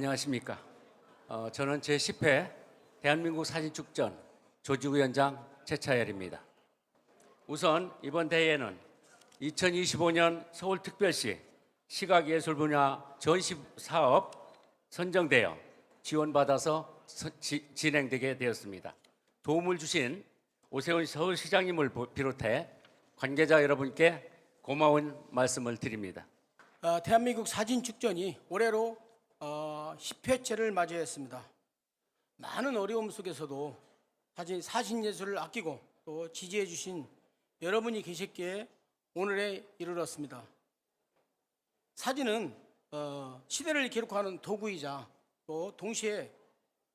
안녕하십니까? 어, 저는 제 10회 대한민국 사진축전 조직위원장 최차열입니다. 우선 이번 대회는 2025년 서울특별시 시각예술 분야 전시 사업 선정되어 지원받아서 서- 지- 진행되게 되었습니다. 도움을 주신 오세훈 서울시장님을 보- 비롯해 관계자 여러분께 고마운 말씀을 드립니다. 어, 대한민국 사진 축전이 올해로 어, 10회째를 맞이했습니다. 많은 어려움 속에서도 사진 사진 예술을 아끼고 또 지지해 주신 여러분이 계셨기에 오늘에 이르렀습니다. 사진은 어, 시대를 기록하는 도구이자 또 동시에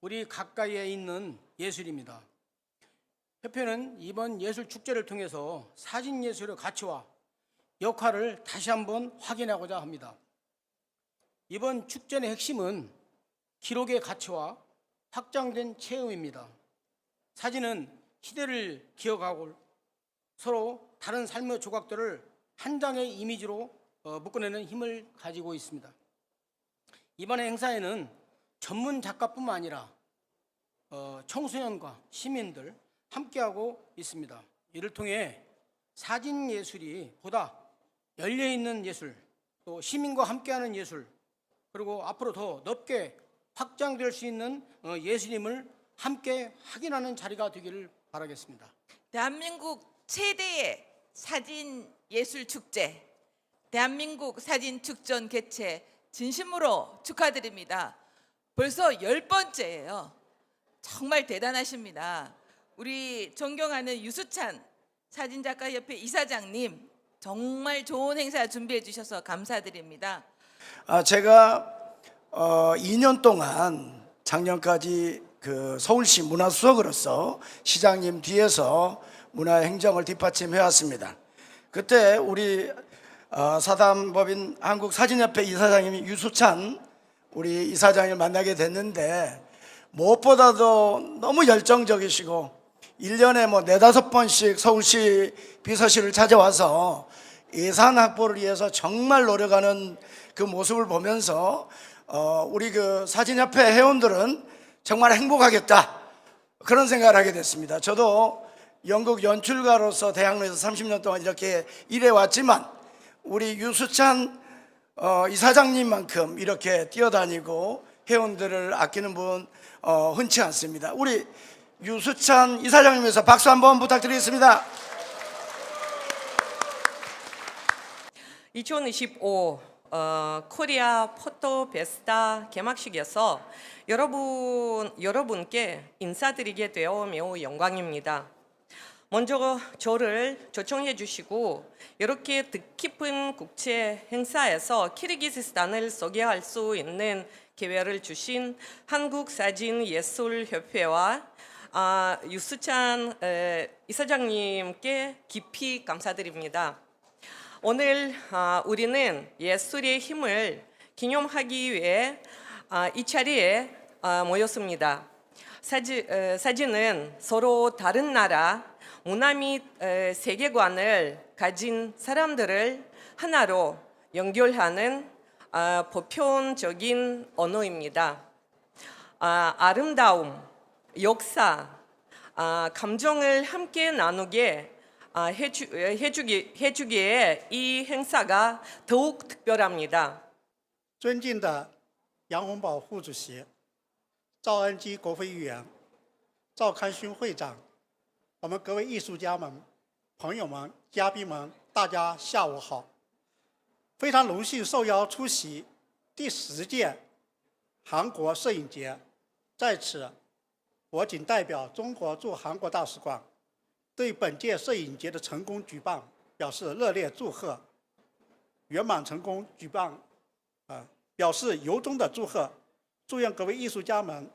우리 가까이에 있는 예술입니다. 협회는 이번 예술 축제를 통해서 사진 예술의 가치와 역할을 다시 한번 확인하고자 합니다. 이번 축전의 핵심은 기록의 가치와 확장된 체험입니다. 사진은 시대를 기억하고 서로 다른 삶의 조각들을 한 장의 이미지로 어, 묶어내는 힘을 가지고 있습니다. 이번의 행사에는 전문 작가뿐만 아니라 어, 청소년과 시민들 함께하고 있습니다. 이를 통해 사진 예술이 보다 열려 있는 예술, 또 시민과 함께하는 예술, 그리고 앞으로 더 넓게 확장될 수 있는 어, 예술임을 함께 확인하는 자리가 되기를 바라겠습니다. 대한민국 최대의 사진 예술 축제 대한민국 사진 축전 개최 진심으로 축하드립니다. 벌써 열 번째예요. 정말 대단하십니다. 우리 존경하는 유수찬 사진작가협회 이사장님 정말 좋은 행사 준비해 주셔서 감사드립니다. 아, 제가 어, 2년 동안 작년까지 그 서울시 문화수석으로서 시장님 뒤에서 문화행정을 뒷받침해 왔습니다. 그때 우리 어, 사단법인 한국사진협회 이사장님이 유수찬 우리 이사장을 만나게 됐는데 무엇보다도 너무 열정적이시고 1년에 뭐 네다섯 번씩 서울시 비서실을 찾아와서 예산 확보를 위해서 정말 노력하는 그 모습을 보면서 어, 우리 그 사진협회 회원들은 정말 행복하겠다 그런 생각을 하게 됐습니다. 저도 연극 연출가로서 대학로에서 30년 동안 이렇게 일해왔지만 우리 유수찬 어, 이사장님만큼 이렇게 뛰어다니고 회원들을 아끼는 분 어, 흔치 않습니다. 우리 유수찬 이사장님에서 박수 한번 부탁드리겠습니다. 2025 어, 코리아 포토 베스타 개막식에서 여러분 여러분께 인사드리게 되어 매우 영광입니다. 먼저 저를 초청해 주시고 이렇게 뜻깊은 국제 행사에서 키르기스스탄을 소개할 수 있는 기회를 주신 한국사진예술협회와 아, 유수찬 에, 이사장님께 깊이 감사드립니다. 오늘 아, 우리는 예술의 힘을 기념하기 위해 아, 이 자리에 아, 모였습니다. 사진, 에, 사진은 서로 다른 나라 문화 및 에, 세계관을 가진 사람들을 하나로 연결하는 아, 보편적인 언어입니다. 아, 아름다움, 역사, 아, 감정을 함께 나누게 아, 해주, 해주기, 해주기에 이 행사가 더욱 특별합니다. 尊敬的杨洪宝副主席、赵安基国会议员、赵康勋会长，我们各位艺术家们、朋友们、嘉宾们，大家下午好！非常荣幸受邀出席第十届韩国摄影节，在此，我谨代表中国驻韩国大使馆， 对本届摄影节的成功举办表示热烈祝贺，圆满成功举办啊，表示由衷的祝贺，祝愿各位艺术家们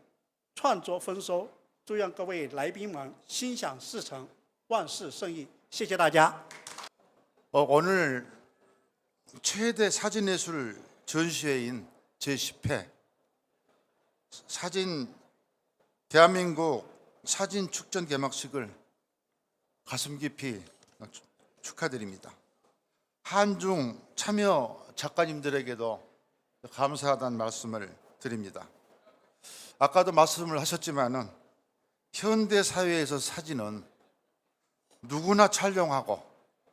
创作丰收，祝愿各位来宾们心想事成，万事胜意。谢谢大家。 어, 오늘 최대 사진예술 전시회인 제10회 사진 대한민국 사진 축전 개막식을 가슴 깊이 축- 축하드립니다. 한중 참여 작가님들에게도 감사하다는 말씀을 드립니다. 아까도 말씀을 하셨지만은 현대 사회에서 사진은 누구나 촬영하고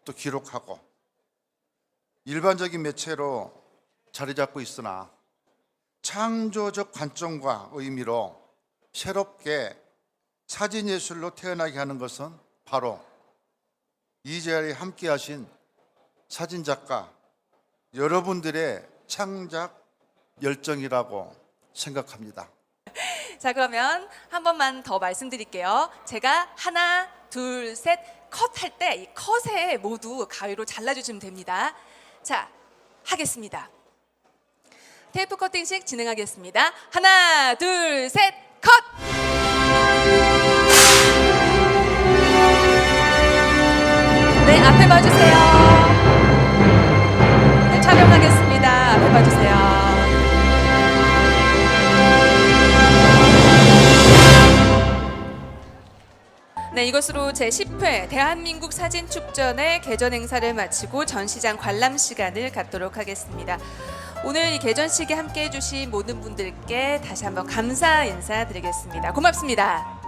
또 기록하고 일반적인 매체로 자리 잡고 있으나 창조적 관점과 의미로 새롭게 사진 예술로 태어나게 하는 것은 바로 이 자리에 함께 하신 사진 작가 여러분들의 창작 열정이라고 생각합니다. 자, 그러면 한 번만 더 말씀드릴게요. 제가 하나, 둘, 셋, 컷 할 때 이 컷에 모두 가위로 잘라주시면 됩니다. 자, 하겠습니다. 테이프 커팅식 진행하겠습니다. 하나, 둘, 셋, 컷! 네, 앞에 봐주세요. 네, 촬영하겠습니다. 앞에 봐주세요. 네, 이것으로 제10회 대한민국 사진축전의 개전 행사를 마치고 전시장 관람 시간을 갖도록 하겠습니다. 오늘 이 개전식에 함께 해주신 모든 분들께 다시 한번 감사 인사드리겠습니다. 고맙습니다.